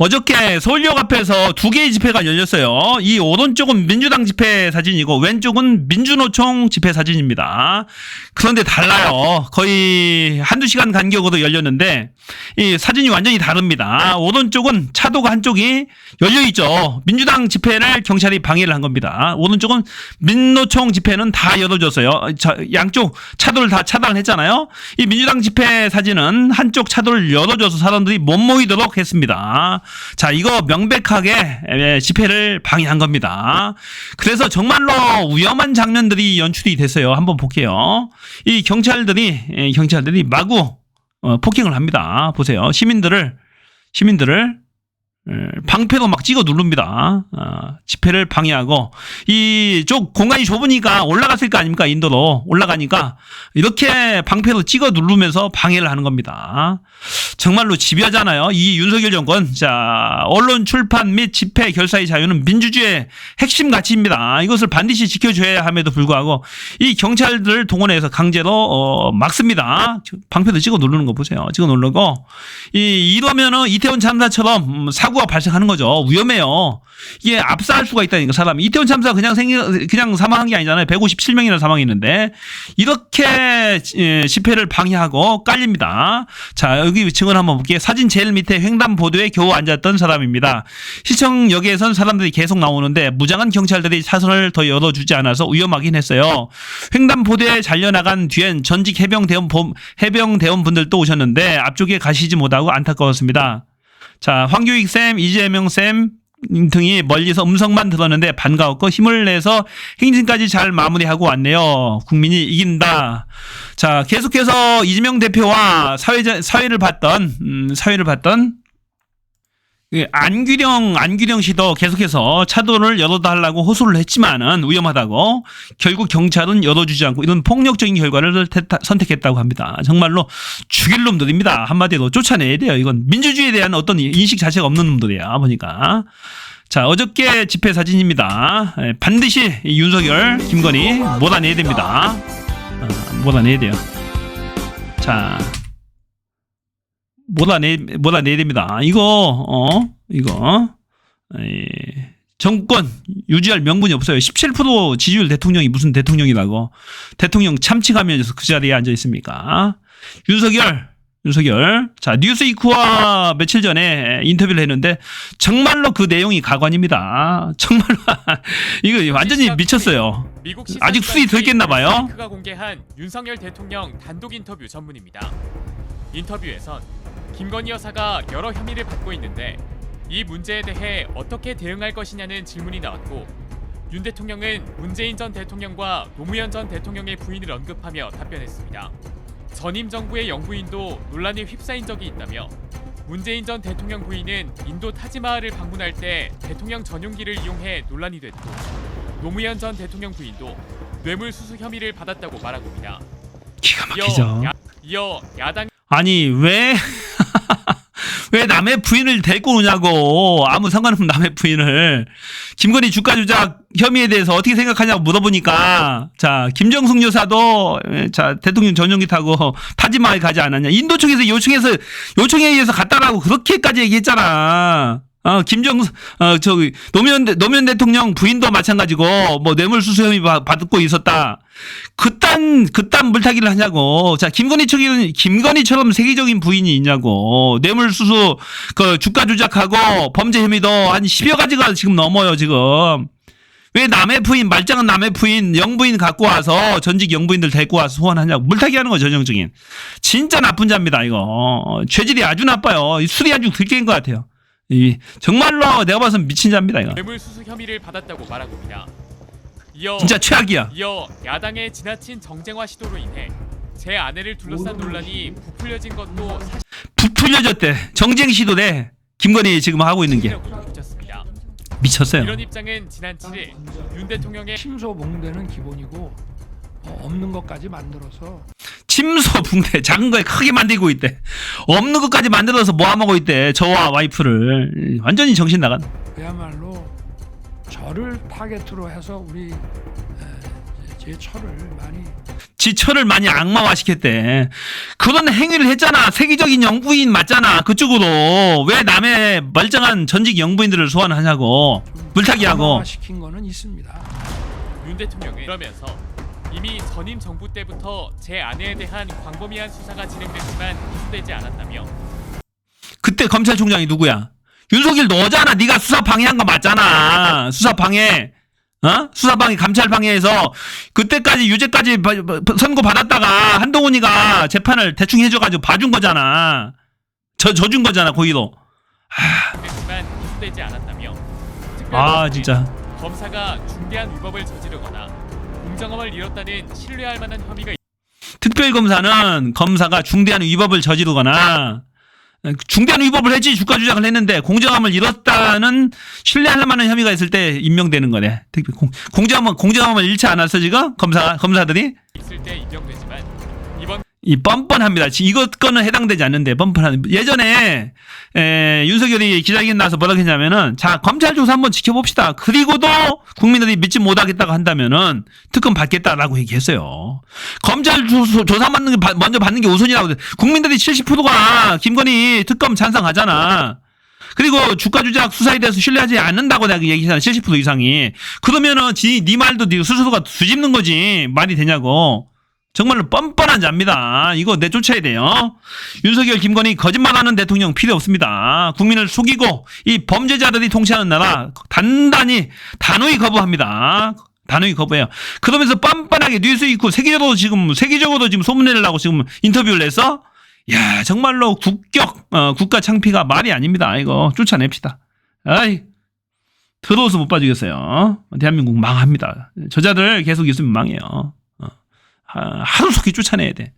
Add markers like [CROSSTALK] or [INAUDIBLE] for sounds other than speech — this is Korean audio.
어저께 서울역 앞에서 두 개의 집회가 열렸어요. 이 오른쪽은 민주당 집회 사진이고 왼쪽은 민주노총 집회 사진입니다. 그런데 달라요. 거의 한두 시간 간격으로 열렸는데 이 사진이 완전히 다릅니다. 오른쪽은 차도가 한쪽이 열려 있죠. 민주당 집회를 경찰이 방해를 한 겁니다. 오른쪽은 민노총 집회는 다 열어줬어요. 자, 양쪽 차도를 다 차단했잖아요. 이 민주당 집회 사진은 한쪽 차도를 열어줘서 사람들이 못 모이도록 했습니다. 자, 이거 명백하게 에, 집회를 방해한 겁니다. 그래서 정말로 위험한 장면들이 연출이 됐어요. 한번 볼게요. 이 경찰들이 에, 경찰들이 마구 어, 폭행을 합니다. 보세요. 시민들을 시민들을 에, 방패로 막 찍어 누릅니다. 아, 집회를 방해하고 이쪽 공간이 좁으니까 올라갔을 거 아닙니까 인도로 올라가니까 이렇게 방패로 찍어 누르면서 방해를 하는 겁니다. 정말로 집요하잖아요. 이 윤석열 정권 자 언론 출판 및 집회 결사의 자유는 민주주의의 핵심 가치입니다. 이것을 반드시 지켜줘야 함에도 불구하고 이 경찰들을 동원해서 강제로 어, 막습니다. 방패도 찍어 누르는 거 보세요. 찍어 누르고 이 이러면은 이태원 참사처럼 음, 사고가 발생하는 거죠. 위험해요. 이게 압사할 수가 있다니까 사람이 이태원 참사 그냥 생 그냥 사망한 게 아니잖아요. 157명이나 사망했는데 이렇게 예, 집회를 방해하고 깔립니다. 자 여기 증언 한번 볼게요. 사진 제일 밑에 횡단보도에 겨우 앉았던 사람입니다. 시청역에선 사람들이 계속 나오는데 무장한 경찰들이 차선을 더 열어주지 않아서 위험하긴 했어요. 횡단보도에 잘려나간 뒤엔 전직 해병대원 보- 해병대원 분들도 오셨는데 앞쪽에 가시지 못하고 안타까웠습니다. 자, 황교익 쌤, 이재명 쌤 등이 멀리서 음성만 들었는데 반가웠고 힘을 내서 행진까지 잘 마무리하고 왔네요. 국민이 이긴다. 자, 계속해서 이재명 대표와 사회 사회를 봤던 음, 사회를 봤던 그 안규령 안규령 씨도 계속해서 차도를 열어달라고 호소를 했지만은 위험하다고 결국 경찰은 열어주지 않고 이런 폭력적인 결과를 선택했다고 합니다. 정말로 죽일 놈들입니다. 한마디로 쫓아내야 돼요. 이건 민주주의에 대한 어떤 인식 자체가 없는 놈들이야 보니까. 자 어저께 집회 사진입니다. 예, 반드시 이 윤석열, 김건희 몰아내야 됩니다. 어, 몰아내야 돼요. 자 몰아내 몰아내야 됩니다. 이거 어 이거 에, 정권 유지할 명분이 없어요. 17% 지지율 대통령이 무슨 대통령이라고 대통령 참치가면서 그 자리에 앉아 있습니까? 윤석열 윤석열 자 뉴스이크와 며칠 전에 인터뷰를 했는데 정말로 그 내용이 가관입니다. 정말로 [LAUGHS] 이거 완전히 미쳤어요. 아직 수위 덜 깼나 봐요. 가 공개한 윤석열 대통령 단독 인터뷰 전문입니다. 인터뷰에선 김건희 여사가 여러 혐의를 받고 있는데 이 문제에 대해 어떻게 대응할 것이냐는 질문이 나왔고 윤 대통령은 문재인 전 대통령과 노무현 전 대통령의 부인을 언급하며 답변했습니다. 전임 정부의 영부인도 논란에 휩싸인 적이 있다며 문재인 전 대통령 부인은 인도 타지마할을 방문할 때 대통령 전용기를 이용해 논란이 됐고 노무현 전 대통령 부인도 뇌물수수 혐의를 받았다고 말합니다. 기가 이어, 막히죠. 야, 이어 야당 아니 왜? 왜 남의 부인을 데리고 오냐고. 아무 상관없는 남의 부인을. 김건희 주가 조작 혐의에 대해서 어떻게 생각하냐고 물어보니까. 자 김정숙 여사도 에, 자 대통령 전용기 타고 타지마에 가지 않았냐. 인도 쪽에서 요청해서 요청에 의해서 갔다라고 그렇게까지 얘기했잖아. 어, 김정수, 어, 저기, 노무현, 대- 노무현 대통령 부인도 마찬가지고, 뭐, 뇌물수수 혐의 받- 받고 있었다. 그딴, 그딴 물타기를 하냐고. 자, 김건희처럼, 김건희처럼 세계적인 부인이 있냐고. 뇌물수수, 그, 주가 조작하고, 범죄 혐의도 한 10여 가지가 지금 넘어요, 지금. 왜 남의 부인, 말짱은 남의 부인, 영부인 갖고 와서, 전직 영부인들 데리고 와서 소환하냐고. 물타기 하는 거 전형적인. 진짜 나쁜 자입니다, 이거. 어, 죄질이 아주 나빠요. 이 술이 아주 들깬 것 같아요. 이, 정말로 내가 봐서 미친 자입니다, 이거. 뇌물 수수 혐의를 받았다고 말합니다. 이어 진짜 최악이야. 이어 야당의 지나친 정쟁화 시도로 인해 제 아내를 둘러싼 논란이 부풀려진 것도 부풀려졌대. 정쟁 시도대. 김건희 지금 하고 있는 게. 덧붙였습니다. 미쳤어요. 이런 입장은 지난 7일 윤 대통령의 침소 붕대는 기본이고 어, 없는 것까지 만들어서 침소 붕대 작은 거에 크게 만들고 있대. 없는 것까지 만들어서 모아먹고 있대. 저와 와이프를. 완전히 정신 나간. 그야말로 저를 타겟으로 해서 우리 에, 제제 철을 많이 지처를 많이 악마화시켰대. 그런 행위를 했잖아. 세계적인 영부인 맞잖아. 그쪽으로. 왜 남의 멀쩡한 전직 영부인들을 소환하냐고. 물타기하고. 시킨 거는 있습니다. 윤 대통령은 그러면서 이미 전임 정부 때부터 제 아내에 대한 광범위한 수사가 진행됐지만 기소되지 않았다며 그때 검찰총장이 누구야? 윤석열 너잖아. 네가 수사 방해한 거 맞잖아. 수사 방해. 어? 수사 방해, 감찰 방해해서 그때까지 유죄까지 바- 바- 선고 받았다가 한동훈이가 재판을 대충 해줘가지고 봐준 거잖아. 저 져준 거잖아. 거기도. 됐지만 기소되지 않았다며 아 진짜. 검사가 중대한 위법을 저지르거나 공정함을 잃었다는 신뢰할 만한 혐의가 특별검사는 검사가 중대한 위법을 저지르거나 중대한 위법을 했지 주가 조작을 했는데 공정함을 잃었다는 신뢰할 만한 혐의가 있을 때 임명되는 거네. 공, 공정함 공정함을 잃지 않았어 지금 검사 검사들이 있을 때 임명되지만 이 뻔뻔합니다. 지- 이것 거는 해당되지 않는데 뻔뻔한 예전에 에, 윤석열이 기자회견 나와서 뭐라고 했냐면은 자 검찰 조사 한번 지켜봅시다. 그리고도 국민들이 믿지 못하겠다고 한다면은 특검 받겠다라고 얘기했어요. 검찰 조- 조사 받는 게 바- 먼저 받는 게 우선이라고 국민들이 70%가 김건희 특검 찬성하잖아. 그리고 주가 조작 수사에 대해서 신뢰하지 않는다고 내가 얘기했잖아. 70% 이상이. 그러면은 지, 네 말도 네 스스로가 뒤집는 거지. 말이 되냐고. 정말로 뻔뻔한 자입니다. 이거 내쫓아야 돼요. 윤석열, 김건희 거짓말하는 대통령 필요 없습니다. 국민을 속이고 이 범죄자들이 통치하는 나라 단단히 단호히 거부합니다. 단호히 거부해요. 그러면서 뻔뻔하게 뉴스이크 세계적으로 지금 세계적으로도 지금 소문내려고 지금 인터뷰를 냈어. 야 정말로 국격 어, 국가 창피가 말이 아닙니다. 이거 쫓아냅시다. 아이 더러워서 못 봐주겠어요. 대한민국 망합니다. 저자들 계속 있으면 망해요. 어. 하- 하루 속히 쫓아내야 돼.